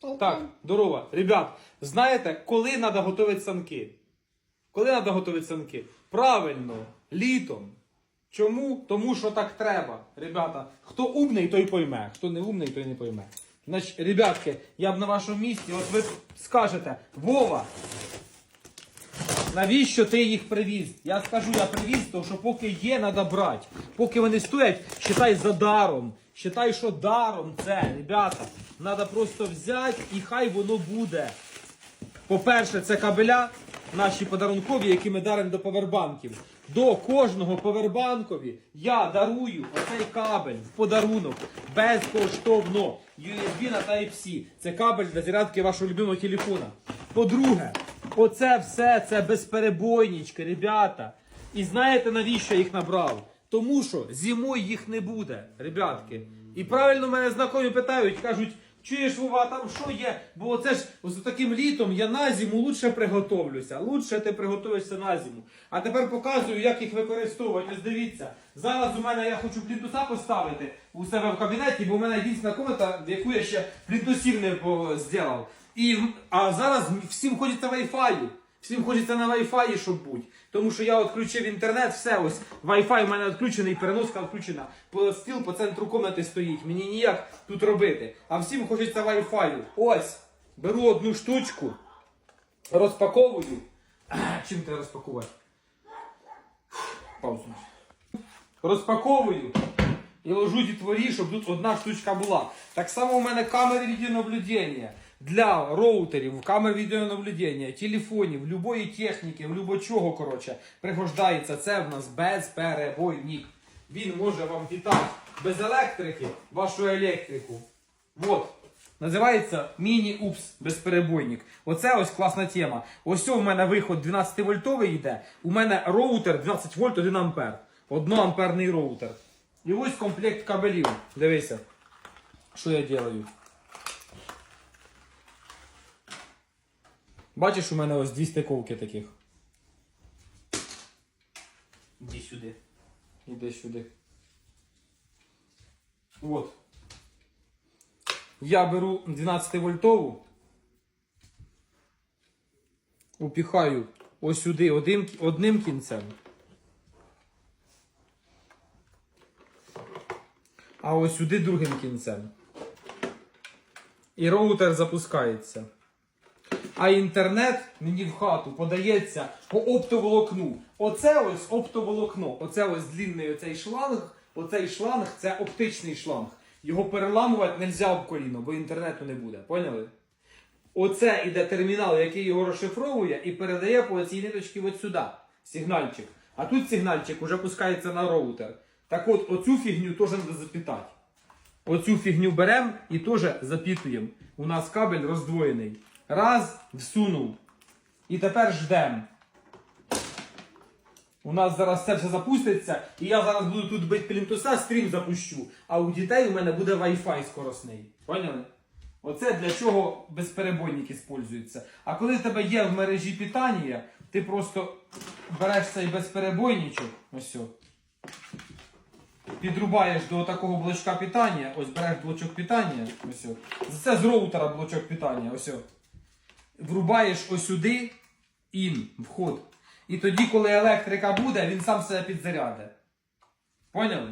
Так, здорово. Ребят, знаєте, коли треба готувати санки? Коли треба готувати санки? Правильно, літом. Чому? Тому що так треба. Ребята, хто умний, той пойме. Хто не умний, той не пойме. Значить, ребятки, я б на вашому місці, от ви скажете, Вова, навіщо ти їх привіз? Я скажу, я привіз, тому що поки є, треба брати. Поки вони стоять, считай за даром. Считай, що даром це, ребята. Треба просто взяти і хай воно буде. По-перше, це кабеля наші подарункові, які ми даримо до повербанків. До кожного повербанкові я дарую оцей кабель в подарунок безкоштовно. USB на Type-C. Це кабель для зарядки вашого любимого телефона. По-друге, оце все це безперебойнички, ребята. І знаєте навіщо я їх набрав? Тому що зимою їх не буде, ребятки. І правильно мене знайомі питають, кажуть, чуєш, Вова, там що є? Бо це ж з таким літом я на зиму лучше приготовлюся. Лучше ти приготуєшся на зиму. А тепер показую, як їх використовувати. Ось дивіться. Зараз у мене я хочу плінтуса поставити у себе в кабінеті, бо у мене єдина комната, в яку я ще плінтусів не зробив. І, а зараз всім хочеться Wi-Fi. Всім хочеться на Wi-Fi, щоб бути. Тому що я відключив інтернет, все ось. Wi-Fi в мене відключений, переноска відключена. Стіл по центру комнати стоїть. Мені ніяк тут робити. А всім хочеться Wi-Fi. Ось. Беру одну штучку, розпаковую. Чим ти розпакувати? Паузу. Розпаковую і ложу дітворі, щоб тут одна штучка була. Так само у мене камери відеонаблюдення. Для роутерів, камер відеонаблюдення, телефонів, любої техніки, любочого, коротше, пригождається. Це в нас безперебойник. Він може вам питати без електрики вашу електрику. Вот. Називається міні-упс безперебойник. Оце ось класна тема. Ось у мене виход 12 вольтовий йде. У мене роутер 12 вольт 1 ампер. Одноамперний роутер. І ось комплект кабелів. Дивися, що я делаю. Бачиш, у мене ось дві стиковки таких. Іди сюди. Іди сюди. От. Я беру 12 вольтову. Упіхаю ось сюди одним, одним кінцем. А ось сюди другим кінцем. І роутер запускається. А інтернет мені в хату подається по оптоволокну. Оце ось оптоволокно. Оце ось длінний оцей шланг. Оцей шланг це оптичний шланг. Його переламувати не можна об коліно, бо інтернету не буде. Поняли? Оце іде термінал, який його розшифровує і передає по цій ниточці от сюди. Сигнальчик. А тут сигнальчик уже пускається на роутер. Так от, оцю фігню теж треба запитати. Оцю фігню беремо і теж запитуємо. У нас кабель роздвоєний. Раз, всунув. І тепер ждемо. У нас зараз це все запуститься, і я зараз буду тут бити плінтуса, стрім запущу. А у дітей у мене буде Wi-Fi скоросний. Поняли? Оце для чого безперебойник использується. А коли в тебе є в мережі питання, ти просто береш цей безперебойничок, ось. о, Підрубаєш до такого блочка питання, ось береш блочок питання, ось. о. Це з роутера блочок питання, ось. о. Врубаєш ось сюди, ін, вход. І тоді, коли електрика буде, він сам себе підзаряде. Поняли?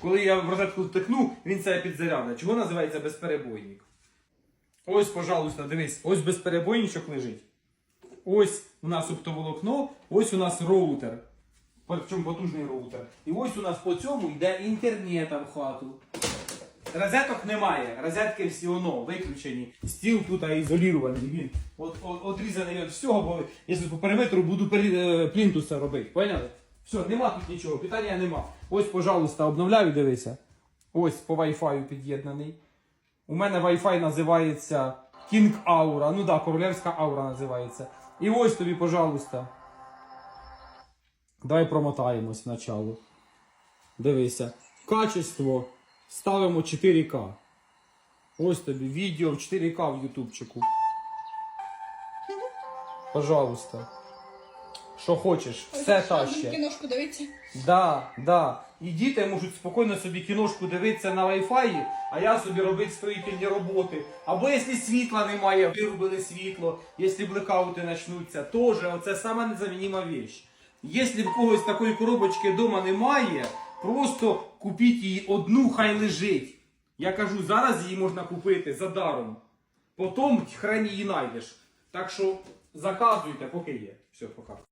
Коли я в розетку втикну, він себе підзаряде. Чого називається безперебойник? Ось, пожалуйста, дивись, ось безперебойничок лежить. Ось у нас оптоволокно, ось у нас роутер. Причому потужний роутер. І ось у нас по цьому йде інтернет в хату. Розеток немає, розетки всі воно виключені. Стіл тут ізолірований. Він от, от, отрізаний від всього, бо якщо по периметру буду е, плінтуса робити. Поняли? Все, нема тут нічого, питання нема. Ось, пожалуйста, обновляю, дивися. Ось по Wi-Fi під'єднаний. У мене Wi-Fi називається King Aura. Ну так, да, королевська аура називається. І ось тобі, пожалуйста. Давай промотаємось начало. Дивися. Качество. Ставимо 4К. Ось тобі відео в 4К в ютубчику. Пожалуйста. що хочеш, все таще. Кіношку дивиться. Да, да. І діти можуть спокійно собі кіношку дивитися на Wi-Fi, а я собі робити строїтельні роботи. Або якщо світла немає, вирубили світло, якщо блекаути почнуться, теж оце сама незамінима віч. Якщо в когось такої коробочки вдома немає, просто купіть її одну, хай лежить. Я кажу, зараз її можна купити за даром. Потім хрен її знайдеш. Так що заказуйте, поки є. Все, пока.